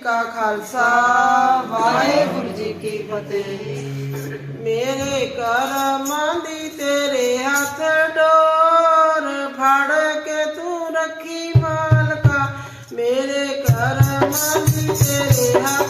का खालसा, वाहेगुरु जी की फतेह। मेरे घर दी तेरे हाथ डोर, फाड़ के तू रखी मालका मेरे घर दी तेरे हाथ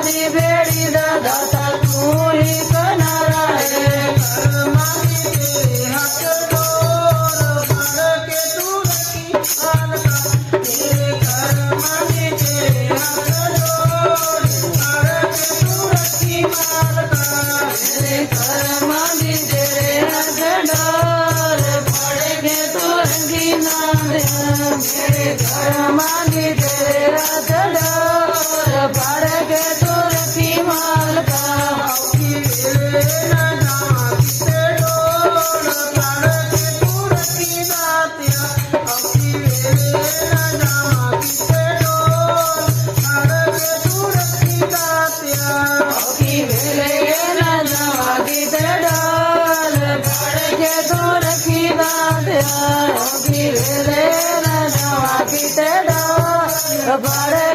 घर मांगे तेरे राजदा সবার